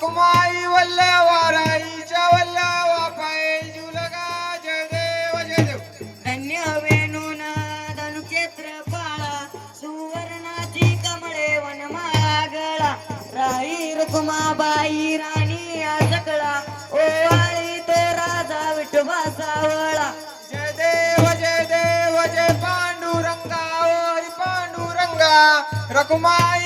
वाकमाई वल्ल वाराईच्या वल्ल वापाय जुलगा जयदेव जयदेव. धन्य वेणून धनुक्षेत्र पाळा सुवर्णाची कमळे वनमाळा गळा राही रखुमाबाई राणी या सकळा ओवाळी तो राजा विठोबा सावळा जयदेव जयदेव जय पांडुरंगा ओ पांडुरंगा. रखुमाई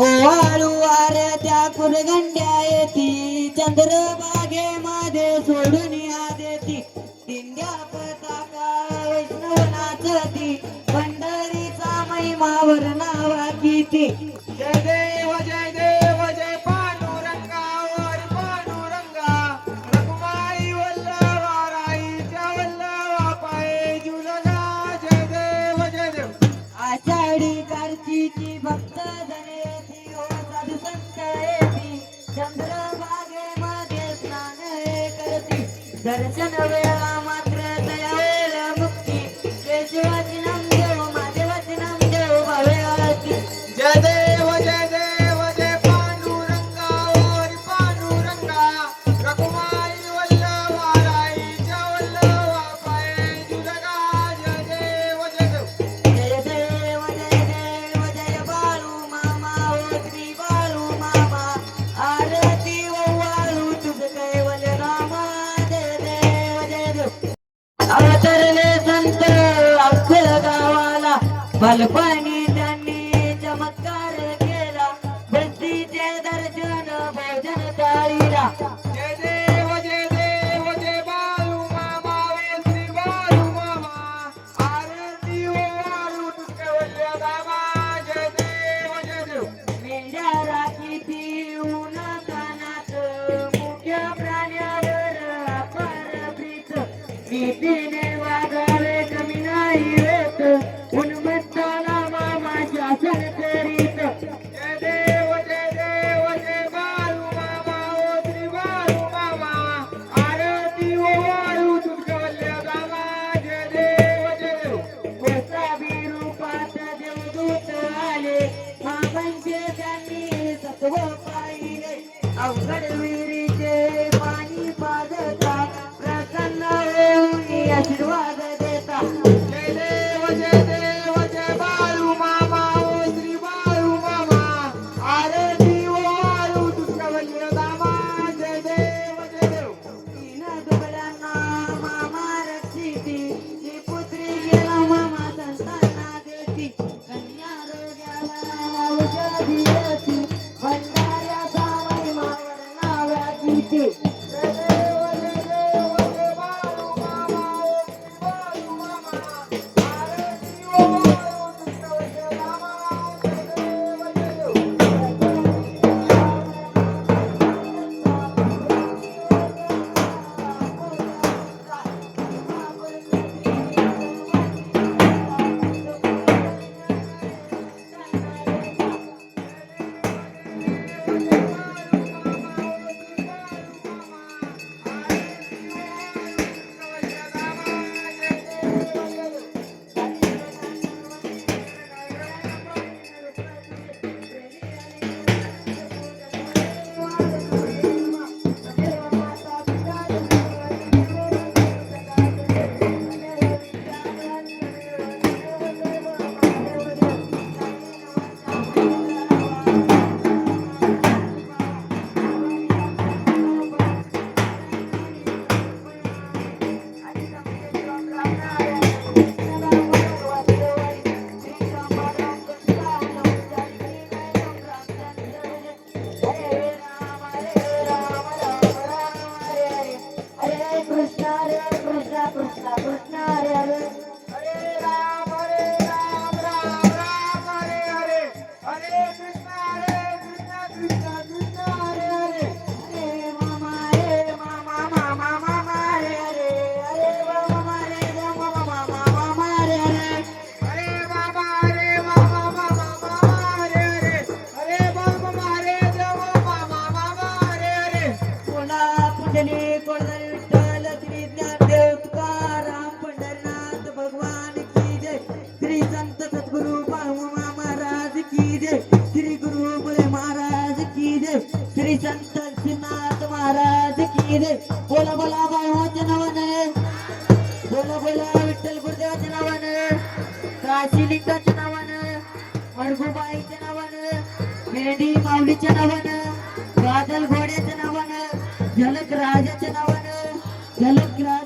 ओवाळू त्या कुरगंड्या येती. चंद्रबागे मध्ये सोडून या देती. दिंड्या पताका वैष्णव नाचती पंढरीचा महिमावर नावा किती. Valpani. Oh, that is me. जय श्री संत श्रीनाथ महाराज की जय बोला बोला बाळवाच्या नावाने. बोला बोला विठ्ठल गुरुदेवाच्या नावाने. काशी लिंगाच्या नावाने. अडगुबाईच्या नावाने. मेंढी माऊलीच्या नावाने. बादल घोड्याच्या नावाने. झलक राजाच्या नावाने. झलक राज